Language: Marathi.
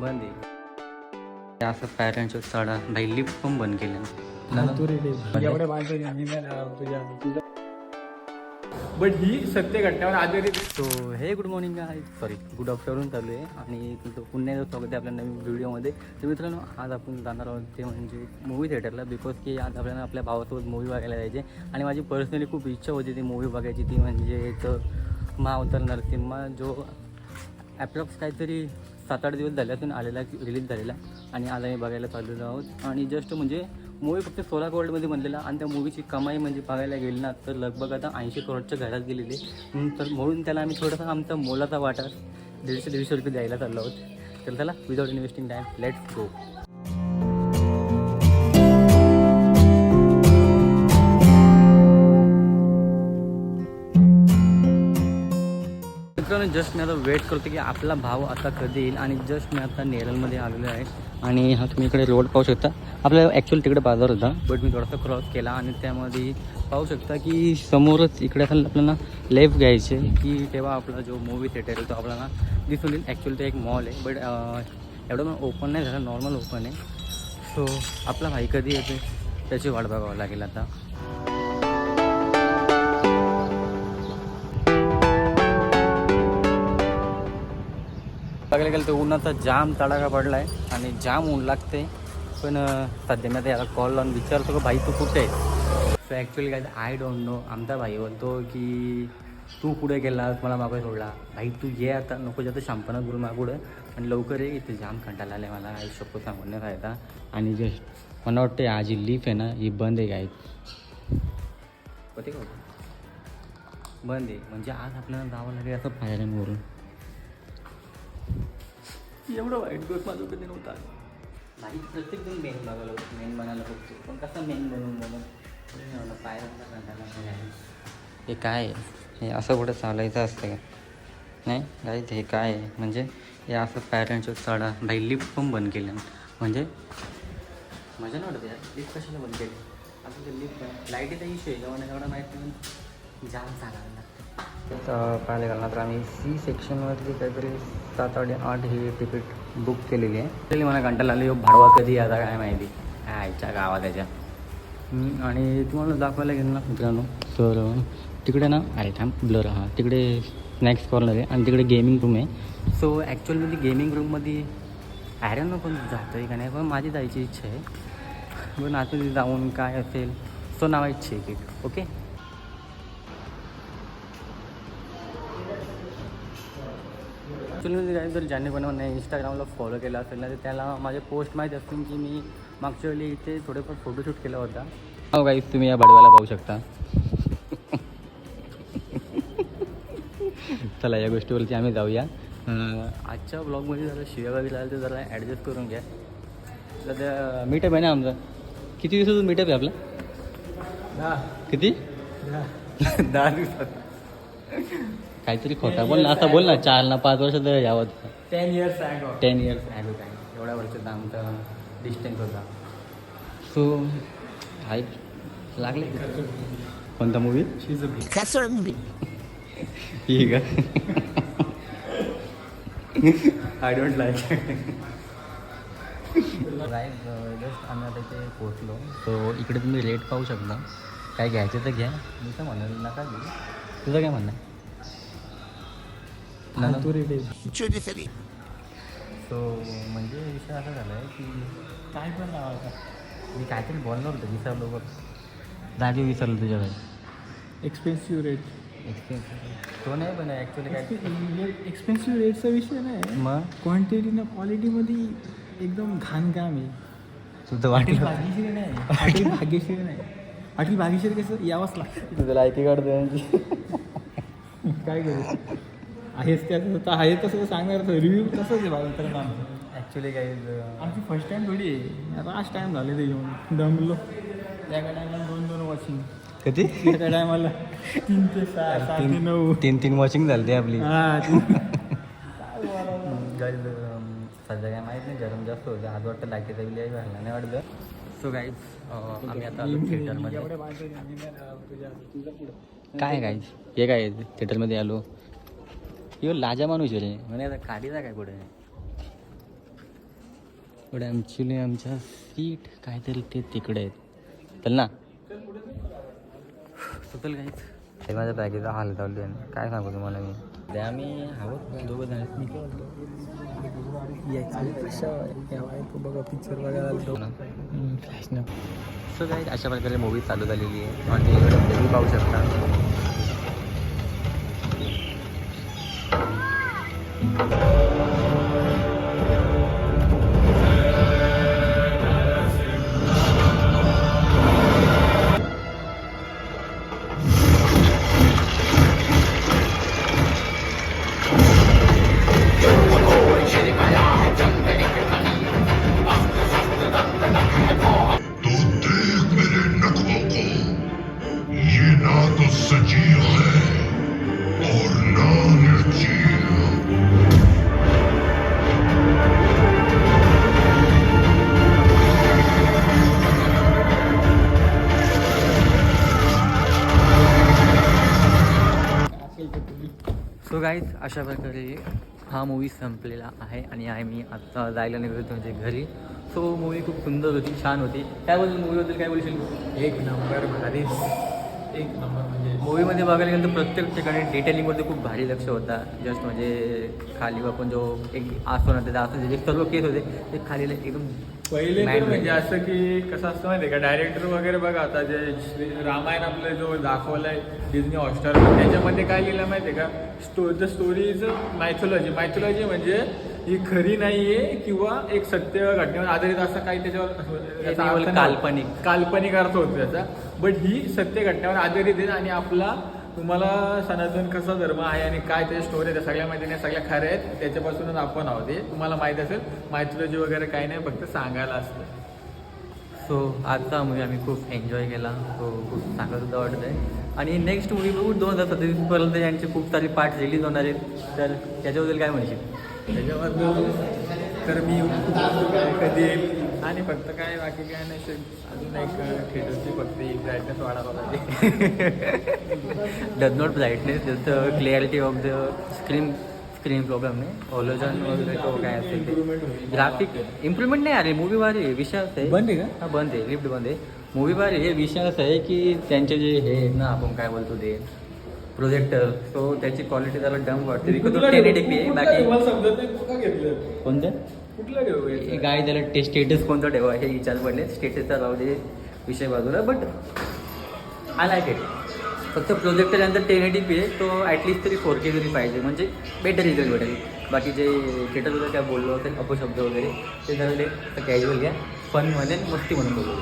बंद आहे. असं पॅरेंटच्या चढा भाई लिफ्ट पण बंद केलं. एवढ्या माणसं बट ही सत्य घटनेवर आधारित सो हे गुड मॉर्निंग आहे सॉरी गुड आफ्टरनून चालू आहे. आणि तुमचं पुन्हा एकदा स्वागत आहे आपल्या नवीन व्हिडिओमध्ये तर मित्रांनो आज आपण जाणार आहोत ते म्हणजे मूवी थिएटरला बिकॉज की आज आपल्याला आपल्या भावासोबत मूवी बघायला जायचे आणि माझी पर्सनली खूप इच्छा होती ती मूवी बघायची. ती म्हणजे याचं महाअवतार नरसिम्हा जो ॲप्रॉक्स काहीतरी सात आठ दिवस झाल्यातून आलेला रिलीज झालेला आणि आज आम्ही बघायला चाललेलो आहोत. आणि जस्ट म्हणजे मूवी फक्त सोळा करोडमध्ये बनलेला आणि त्या मूवीची कमाई म्हणजे बघायला गेली ना तर लगभग आता ऐंशी करोडच्या घरात गेलेली तर म्हणून त्याला आम्ही थोडासा आमचा मोलाचा वाटा दीडशे दीडशे रुपये द्यायला चाललो आहोत. तर चला without investing time let's go मित्रांनो जस्ट मी आता वेट करतो की आपला भाव आता कधी येईल आणि जस्ट मी आता नेरलमध्ये आलेलो आहे. आणि हा तुम्ही इकडे रोड पाहू शकता. आपल्या ॲक्च्युअली तिकडे बाजार होता बट मी थोडासा क्रॉस केला आणि त्यामध्ये पाहू शकता की समोरच इकडे असं आपल्याला लेफ्ट घ्यायचे की तेव्हा आपला जो मूवी थिएटर आहे तो आपल्याला दिसून येईल. ॲक्च्युली ते एक मॉल आहे बट एवढं पण ओपन नाही झालं नॉर्मल ओपन आहे. सो आपला भाई कधी येते त्याची वाट बघावं लागेल आता. बघायला गेलं तर उन्हाचा जाम तडाखा पडला आहे आणि जाम ऊन लागते. पण सध्या मी आता याला कॉल लावून विचारतो का भाई तू कुठे आहे? सो ॲक्च्युली काय आय डोंट नो आमचा भाई बोलतो की तू पुढे गेलास? मला मागे सोडला. भाई तू ये आता. नको जातं शांपना गुरु मागुडं आणि लवकर ये इथे जाम कंटाळा आला आहे मला. आई शकतो सांगून नाही राहता आणि जस्ट मला वाटतं आज ही लीफ आहे ना ही बंद आहे काय होते का? बंद आहे. म्हणजे आज आपल्याला जावं लागेल असं पायऱ्यांवरून एवढं वाईट गोष्ट माझं कधी नव्हता नाही प्रत्येक जण मेन बघायला मेन बनायला बघतो. पण कसं मेन बनवून बनवून आहे. हे काय आहे? हे असं कुठं चालायचं असतं का? नाही काही हे काय आहे? म्हणजे हे असं पॅरेंटच्या चढा भाई लिफ्ट पण बंद केलं. म्हणजे? मजा नाही वाटत यार लिफ्ट कशाला बंद केली? आता ते लिफ्ट लाईटीचा इश्यू आहे जेव्हा एवढा माहीत नाही. जाम चालायला. पाहायला घालणार तर आम्ही सी सेक्शनवरती काहीतरी सात आठ आठ ही तिकीट बुक केलेली आहे. तरी मला कंटाळा आली भाडवा कधी आता काय माहिती? आयच्या आईच्या गावात त्याच्या आणि तुम्हाला दाखवायला गेलं ना मित्रांनो. तर तिकडे ना आहे थांब ब्लर हां तिकडे स्नॅक्स कॉर्नर आहे आणि तिकडे गेमिंग रूम आहे. सो ॲक्च्युअलमध्ये गेमिंग रूममध्ये आयरन पण जातं आहे का नाही पण माझी जायची इच्छा आहे. पण आता तिथे जाऊन काय असेल सो नावायची आहे एक ओके ॲक्च्युली काय जर ज्यांनी पण मला इंस्टाग्रामला फॉलो केला असेल ना तर त्याला माझे पोस्ट माहीत असतील की मी मागच्या वेळी इथे थोडेफार फोटोशूट केला होता। हो गाईस तुम्ही या बडव्याला पाहू शकता चला या गोष्टीवरती आम्ही जाऊया आजच्या ब्लॉगमध्ये जरा शिव्या वगैरे आल्या तर जरा ॲडजस्ट करून घ्या तर मीटअप आहे ना आमचा किती दिवसातून मीटअप आहे आपला? किती दहा दिवसात काहीतरी खोटा बोल ना आता बोल ना चार ना पाच वर्षात यावं ten years ago ten years एवढ्या वर्षाचा आमचा डिस्टन्स होता. सो हाय लागले कोणता मूवी ठीक आहे आय डोंट लाईक जस्ट आम्ही आता इथे पोचलो सो इकडे तुम्ही रेट पाहू शकता. काय घ्यायचं तर घ्या. मी तर म्हणाल नका घेऊ. तुझं काय म्हणणं आहे? सो म्हणजे विषय असा झाला आहे की काय पण लावायचा मी काहीतरी बोलणार होतो विसरलो बघ जागे विसरलो तुझ्याकडे. एक्सपेन्सिव्ह रेट एक्सपिरियन्स तो नाही पण ॲक्च्युली काय एक्सपेन्सिव्ह रेटचा विषय नाही. मग? क्वांटिटी ना क्वालिटीमध्ये एकदम घाण काम आहे तुझं वाटलं. भाग्यश्री नाही. पाटील भाग्यश्री नाही. पाटील भाग्यश्री कसं यावंच लागतं. तुझं लायकी काढतो काय करू? आहेच त्याचं तर आहे तसं सांगणार रिव्ह्यू तसंच आहे बाबा तर ॲक्च्युली काय आमची फर्स्ट टाइम थोडी आहे. लास्ट टाइम झाले ते येऊन. दमलो. त्या टायमाला दोन दोन वॉचिंग कधी? त्या टायमाला तीन ते सहा सहा ते नऊ. तीन तीन वॉचिंग झाली ते आपली. हा गाईज सध्या काय माहीत नाही गरम जास्त होते. आज वाटतं लायकीचा बिल व्हायला नाही वाटतं? सो गाईज आम्ही आता आलो थिएटरमध्ये काय काय हे काय थिएटरमध्ये आलो? यो लाजा माणूस रे. म्हणे आता काढीचा काय पुढे. थोडे ॲक्च्युली आमच्या सीट काहीतरी ते तिकडे आहेत. चल ना. सुचल काहीच हे माझ्या बॅगेचा हाल चालू आहे. काय सांगू तुम्हाला मी? ते आम्ही हवं दोघं जण मी काय पिक्चर बघायला फ्लॅश न. सो काय अशा प्रकारे मूवी चालू झालेली आहे. आणि तुम्ही पाहू शकता. Thank you. सो गाईज अशा प्रकारे हा मूवी संपलेला आहे आणि आहे मी आत्ता जायला निघतो तुमच्या म्हणजे घरी. सो मूवी खूप सुंदर होती छान होती. त्याबद्दल मूवीबद्दल काय बोलशील? एक नंबर भारीच एक नंबर म्हणजे मूवीमध्ये बघायला गेलं तर प्रत्येक ठिकाणी डिटेलिंगवरती खूप भारी लक्ष होता. जस्ट म्हणजे खाली आपण जो एक असतो ना त्याचा असं जे सर्व केस होते ते खाली एकदम पहिले म्हणजे. असं की कसं असतं माहिती आहे का डायरेक्टर वगैरे बघा आता जे श्री- रामायण आपलं जो दाखवलाय डिझनी हॉटस्टार त्याच्यामध्ये काय लिहिलं माहिती आहे का स्टो the story is mythology mythology म्हणजे ही खरी नाहीये किंवा एक सत्य घटनेवर आधारित असं काही त्याच्यावर याचा अर्थ. काल्पनिक. काल्पनिक अर्थ होतो त्याचा. बट ही सत्य घटनेवर आधारित आहे आणि आपला तुम्हाला सनातन कसा धर्म आहे आणि काय त्याच्या स्टोरी आहे त्या सगळ्या माहिती नाही सगळ्या खऱ्या आहेत त्याच्यापासूनच आपण आहोत. हे तुम्हाला माहीत असेल मायथोलॉजी वगैरे काही नाही फक्त सांगायला असतं. सो आजचा मूवी आम्ही खूप एन्जॉय केला. सो खूप चांगला सुद्धा वाटत आहे आणि नेक्स्ट मूवी बघू दोन हजार सत्तावीसपर्यंत यांचे खूप सारे पार्ट रिलीज होणार आहेत. तर त्याच्याबद्दल काय म्हणशील? त्याच्याबद्दल तर मी कधी येईल आणि फक्त काय बाकी काय नाही अजून एक थिएटरची फक्त ब्राईटनेस वाढावा पाहिजे. Does not brightness just clarity of the screen screen problem नाही ओलोजन वगैरे तो काय असेल ते. ग्राफिक इम्प्रुव्हमेंट नाही अरे मूवी भारी आहे विषय आहे. बंद आहे का? हा बंद आहे लिफ्ट बंद आहे. मूवी भारी आहे विषय असं आहे की त्यांचे जे हे ना आपण काय बोलतो ते प्रोजेक्टर सो त्याची क्वालिटी जरा डम वाटते. टेन? एटी आहे बाकी घेऊ? मला समजत नाही तू का घेतलं? कोणतं? कुठलं? काय त्याला टे स्टेटस कोणतं ठेवा हे विचार पडले. स्टेटसचा राहू दे विषय बाजूला बट आय लाईक इट फक्त प्रोजेक्टर नंतर टेन एटी पी आहे तो ॲटलिस्ट तरी फोर के तरी पाहिजे. म्हणजे बेटर रिझल्ट भेटेल. बाकी जे थिएटरबद्दल काय बोललो असेल अपशब्द वगैरे ते जरा ते कॅज्युअल घ्या. फन म्हणेल मस्ती म्हणून बोलू